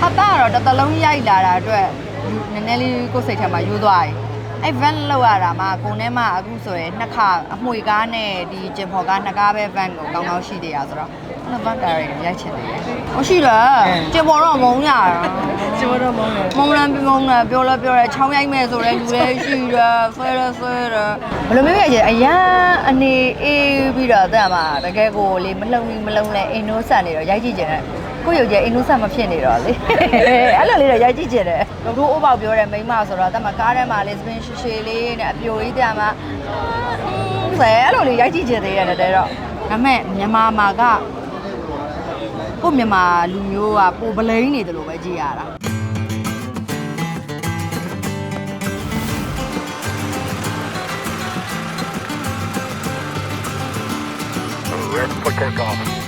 ဟာတာကတော့တစ်သလုံးရိုက်လာတာအတွက်နည်းနည်းလေးကိုယ်စိတ်ထဲမှာယူသွားပြီအဲ့ van လောက်ရတာမှကိုနဲ့မှအခုဆိုရင်နှစ်ခါအမွေကားနဲ့ဒီဂျင်ဖော်ကားနှစ်ကားပဲ van ကိုကောင်းကောင်းရှိသေးရဆိုတော့အဲ့ van တာရိုက်ရိုက်ချင်တယ်။ဟုတ်ရှိလားဂျင်ဖော်တော့မုံရတာကျွန်တော်တို့မုန်းတယ်မုံလန်းပြမုံလားပြောလဲပြောလဲချောင်းရိုက်မဲ့ဆိုလဲလူလဲရှိတယ်ဆွဲလဲဆွဲတယ်ဘယ်လိုမျိုးရဲ့အရန်အနေအေးပြီးတော့တဲ့မှာတကယ်ကိုလေမလုံဘူးမလုံလဲအင်နိုးဆန်နေတော့ရိုက်ကြည့်ကြတယ် ကိုယ့်ရုပ်ကြီးအင်နိုးဆန်မဖြစ်နေတော့လေအဲ့လိုလေးတော့ရိုက်ကြည့်ကြတယ်တို့တို့အိုးပေါက်ပြောတဲ့မိန်းမဆိုတော့တဲ့မှာကားထဲမှာလေစပင်ရှည်ရှည်လေးနဲ့အပြိုကြီးတဲ့မှာဆဲအဲ့လိုလေးရိုက်ကြည့်ကြသေးတယ်တဲ့တော့ဒါပေမဲ့မြန်မာမှာကကိုယ့်မြန်မာလူမျိုးကပိုပလိန်နေတယ်လို့ပဲကြည့်ရတာ Ready for takeoff. ကြ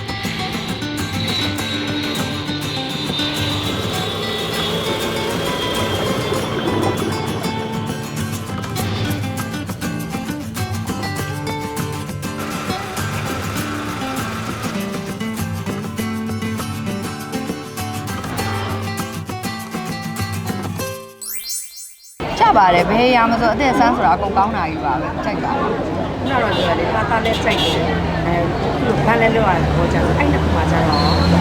ပါတယ်ဘယ်ရမဆိုအသက်ဆန်းဆိုတာအကုန်ကောင်းတာကြီးပါပဲကြိုက်ပါတယ်ခုနကတော့ပြောတယ်ဟာတာလည်းကြိုက်တယ်အဲခုဘာလဲလောက်ရတယ်ဘောကြဆိုအဲ့နှစ်ခုမှကျတော့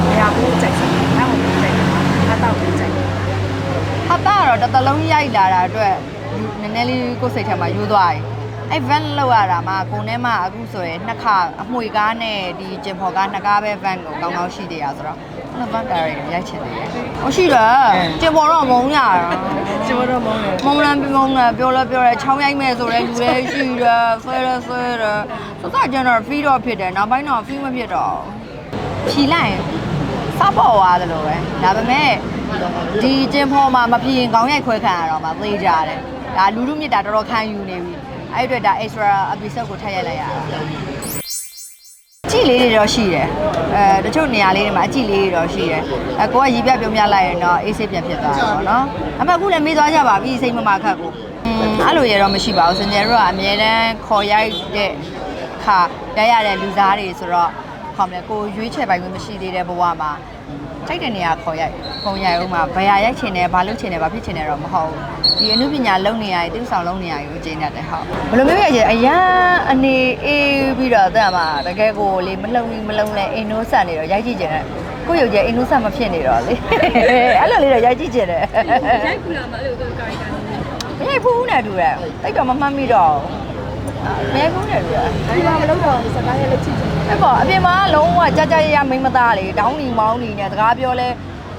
ဘယ်ဟာကိုကြိုက်စမ်းဟာကိုကြိုက်တယ်ဟာတာကိုကြိုက်တယ်ဟာတာကတော့တစ်သလုံးရိုက်လာတာအတွက်နည်းနည်းလေးကိုယ်စိတ်ထဲမှာယူသွားပြီအဲ့ van လောက်ရတာမှကိုနဲ့မှအခုဆိုရင်နှစ်ခါအမွေကားနဲ့ဒီဂျင်ဖော်ကားနှစ်ကားပဲ van ကိုကောင်းကောင်းရှိသေးရဆိုတော့ အဲ့ van တာရိုက်ရိုက်ချင်တယ်ဟုတ်ရှိလားဂျင်ဖော်တော့မုံရတာကျွန်တော်တို့မုန်းတယ်မုံလန်းပြမုံလားပြောလဲပြောလဲချောင်းရိုက်မဲ့ဆိုလဲလူလဲရှိတယ်ဆွဲလဲဆွဲတယ်စစကျန်တော့ free တော့ဖြစ်တယ်နောက်ပိုင်းတော့ free မဖြစ်တော့ဖြီလိုက်ရင်စပေါ်သွားတယ်လို့ပဲဒါပေမဲ့ဒီကျင်းဖော်မှာမဖြစ်ရင်ခေါင်းရိုက်ခွဲခံရတော့မှသေကြတယ်ဒါလူလူမြစ်တာတော်တော်ခံယူနေပြီအဲ့ဒီအတွက်ဒါ extra episode ကိုထပ်ရိုက်လိုက်ရတာကြည့်လေးတွေတော့ရှိတယ် အဲတချို့နေရာလေးတွေမှာအကြည့်လေးတွေတော့ရှိတယ်အဲကိုကရီပြပြုံးပြလိုက်ရင်တော့အေးဆေးပြန်ဖြစ်သွားတာပေါ့နော်အမအခုလည်းမေးသွားကြပါပြီစိတ်မမခတ်ကိုอืมအဲ့လိုရတော့မရှိပါဘူးစင်ကြယ်တို့ကအမြဲတမ်းခေါ်ရိုက်တဲ့ခါရရတဲ့လူစားတွေဆိုတော့ခေါမလဲကိုရွေးချယ်ပိုင်ခွင့်မရှိသေးတဲ့ဘဝမှာ ကြိုက်တဲ့နေရာခေါ်ရိုက်ခုံရိုက်ဦးမှာဘယ်ဟာရိုက်ချင်တယ်ဘာလုပ်ချင်တယ်ဘာဖြစ်ချင်တယ်တော့မဟုတ်ဘူးဒီအမှုပညာလုံနေရည်သူဆောင်လုံနေရည်ကိုကျင်းတတ်တယ်ဟုတ်ဘယ်လိုမျိုးရဲ့အရန်အနေအေးပြီးတော့တဲ့မှာတကယ်ကိုလေမလုံဘူးမလုံလဲအင်နိုးဆန်နေတော့ရိုက်ကြည့်ကြတယ်ကိုယ့်ရုပ်ကြီးအင်နိုးဆန်မဖြစ်နေတော့လေအဲ့လိုလေးတော့ရိုက်ကြည့်ကြတယ်ရိုက်ကူလာမလို့တော့ကာရီတာနေမရိုက်ဘူးနဲ့တူတယ်တိတ်တော့မမှတ်မိတော့ဘူး မရိုက်ဘူးနဲ့တူတယ်ဒီမှာမလုပ်တော့စကားရဲ့လက်ချစ်ချင်အဲ့ပေါ့အပြင်မှာလုံးဝကြကြရရမိန်းမသားလေတောင်းနီမောင်းနီနဲ့စကားပြောလဲ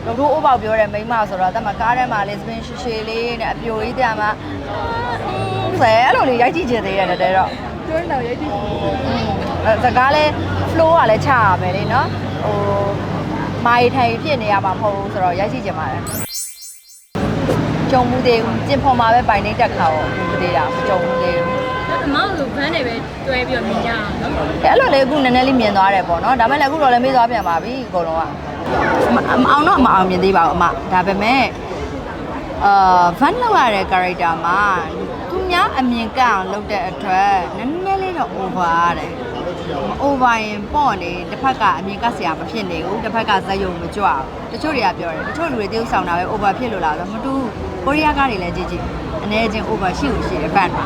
တို့တို့အိုးပေါက်ပြောတဲ့မိန်းမဆိုတော့တက်မှာကားထဲမှာလေစပင်ရှည်ရှည်လေးနဲ့အပြိုကြီးတဲ့မှာဆဲအဲ့လိုလေးရိုက်ကြည့်ချင်သေးတယ်တဲ့တော့ကျွန်းတော်ရိုက်ကြည့်အဲစကားလဲ flow ကလည်းချရမယ်လေနော်ဟိုမာရီထိုင်ဖြစ်နေရမှာမဟုတ်ဘူးဆိုတော့ရိုက်ကြည့်ချင်ပါတယ်ကြုံမှုသေးဘူးကျင်ဖော်မှာပဲပိုင်နေတက်ခါတော့ဘူးသေးတာမကြုံဘူးသေးဘူးအ မောင်ဆိုဘန်းနေပဲတွဲပြီးတော့မြင်ကြအောင်နော်အဲ့လိုလေအခုနည်းနည်းလေးမြင်သွားတယ်ပေါ့နော်ဒါပေမဲ့လည်းအခုတော့လည်းမေးသွားပြန်ပါပြီအကုန်လုံးကအမမအောင်တော့မအောင်မြင်သေးပါဘူးအမဒါပေမဲ့အာ van လောက်ရတဲ့ character မှာသူများအမြင်ကအောင်လုပ်တဲ့အတွက်နည်းနည်းလေးတော့ over ရတယ်မ over ရင်ပေါ့နေတစ်ဖက်ကအမြင်ကဆရာမဖြစ်နေဘူးတစ်ဖက်ကဇက်ယုံမကြွအောင်တချို့တွေကပြောတယ်တချို့လူတွေတယောက်ဆောင်တာပဲ over ဖြစ်လို့လားဆိုတော့မတူဘူးကိုရီးယားကားတွေလည်းကြည့်ကြည့်အနေချင်း over ရှိလို့ရှိတယ် van မှာ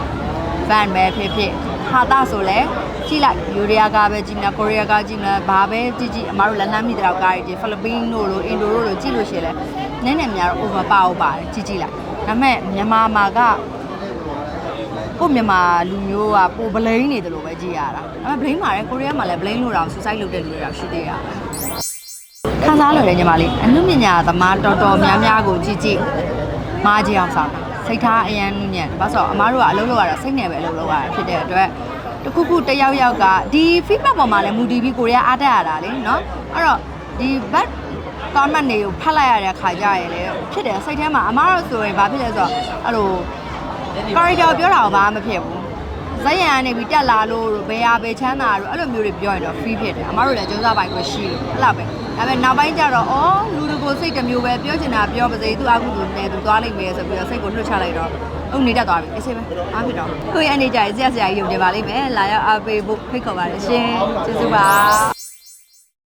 van ပဲဖြစ်ဖြစ်ဟာတာဆိုလဲကြည့်လိုက်ယူရီးယားကားပဲကြည့်မလားကိုရီးယားကားကြည့်မလားဘာပဲကြည့်ကြည့်အမားတို့လက်လန်းမိတဲ့တော့ကားတွေကြည့်ဖိလစ်ပင်းတို့လိုအင်ဒိုတို့လိုကြည့်လို့ရှိရင်လဲနည်းနည်းများတော့ over ပါအောင်ပါတယ်ကြည့်ကြည့်လိုက်ဒါပေမဲ့မြန်မာမှာကကိုယ့်မြန်မာလူမျိုးကပိုဘလိန်နေတယ်လို့ပဲကြည့်ရတာဒါပေမဲ့ဘလိန်မှာလည်းကိုရီးယားမှာလည်းဘလိန်လို့တော့ suicide လုပ်တဲ့လူတွေတော့ရှိသေးရခံစားလို့ရတယ်ညီမလေးအနုပညာသမားတော်တော်များများကိုကြည့်ကြည့်မားကြည့်အောင်ဆောင်တာ စိတ်ထားအရန်နုညံ့တယ်ဘာလို့ဆိုတော့အမားတို့ကအလုပ်လုပ်ရတာစိတ်နဲ့ပဲအလုပ်လုပ်ရတာဖြစ်တဲ့အတွက်တခုခုတစ်ယောက်ယောက်ကဒီ feedback ပေါ်မှာလည်းမူတည်ပြီးကိုရီးယားအားတက်ရတာလေနော်အဲ့တော့ဒီ bad comment တွေကိုဖတ်လိုက်ရတဲ့ခါကြရလေဖြစ်တယ်စိတ်ထဲမှာအမားတို့ဆိုရင်ဘာဖြစ်လဲဆိုတော့အဲ့လို character ပြောတာဘာမှမဖြစ်ဘူး ဇက်ရံကနေပြီးတက်လာလို့ဘယ်ဟာပဲချမ်းသာလို့အဲ့လိုမျိုးတွေပြောရင်တော့ free ဖြစ်တယ်အမားတို့လည်းစူးစမ်းပိုင်ကိုရှိလို့အဲ့လောက်ပဲဒါပေမဲ့နောက်ပိုင်းကျတော့အော်လူတကိုစိတ်တစ်မျိုးပဲပြောချင်တာပြောပါစေသူအခုသူနဲ့သူသွားလိုက်မယ်ဆိုပြီးတော့စိတ်ကိုလွှတ်ချလိုက်တော့အုံနေတတ်သွားပြီအစ်စေပဲအားဖြစ်တော့ကိုယ့်ရဲ့အနေကြရဆရာဆရာကြီးရုံနေပါလိမ့်မယ်လာရောက်အားပေးဖို့ဖိတ်ခေါ်ပါတယ်ရှင်ကျေးဇူးပါ